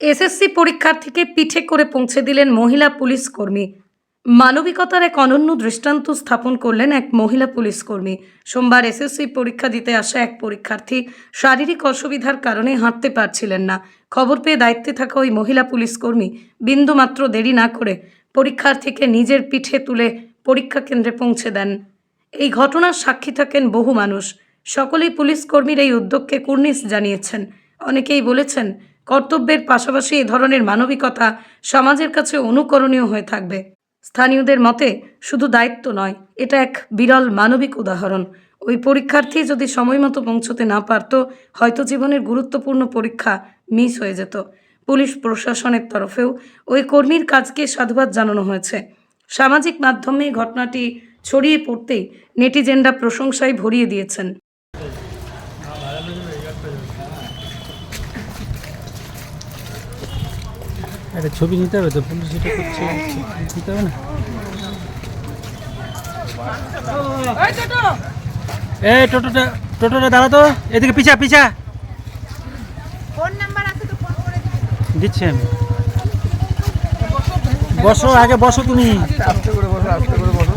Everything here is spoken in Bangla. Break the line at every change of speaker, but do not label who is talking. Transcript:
এসএসসি পরীক্ষার্থীকে পিঠে করে পৌঁছে দিলেন মহিলা পুলিশ কর্মী। মানবিকতার এক অনন্য দৃষ্টান্ত স্থাপন করলেন এক মহিলা পুলিশ কর্মী। সোমবার এসএসসি পরীক্ষা দিতে আসা এক পরীক্ষার্থী শারীরিক অসুবিধার কারণে হাঁটতে পারছিলেন না। খবর পেয়ে দায়িত্বে থাকা ওই মহিলা পুলিশ কর্মী বিন্দুমাত্র দেরি না করে পরীক্ষার্থীকে নিজের পিঠে তুলে পরীক্ষা কেন্দ্রে পৌঁছে দেন। এই ঘটনার সাক্ষী থাকেন বহু মানুষ। সকলেই পুলিশ কর্মীর এই উদ্যোগকে কুর্নিশ জানিয়েছেন। অনেকেই বলেছেন কর্তব্যের পাশাপাশি এ ধরনের মানবিকতা সমাজের কাছে অনুকরণীয় হয়ে থাকবে। স্থানীয়দের মতে, শুধু দায়িত্ব নয়, এটা এক বিরল মানবিক উদাহরণ। ওই পরীক্ষার্থী যদি সময় মতো পৌঁছতে না পারত, হয়তো জীবনের গুরুত্বপূর্ণ পরীক্ষা মিস হয়ে যেত। পুলিশ প্রশাসনের তরফেও ওই কর্মীর কাজকে সাধুবাদ জানানো হয়েছে। সামাজিক মাধ্যমে ঘটনাটি ছড়িয়ে পড়তেই নেটিজেনরা প্রশংসায় ভরিয়ে দিয়েছেন।
একটা ছবি নিতে হবে তো পুলিশ এটা করছে নিতে হবে না? এই টোটোটা টোটোটা দাঁড়া তো এদিকে পিছা পিছা।
ফোন নাম্বার আছে তো ফোন করে দিবে।
দিচ্ছি আমি। বসো আগে বসো তুমি।
আস্তে করে বসো আস্তে করে বসো।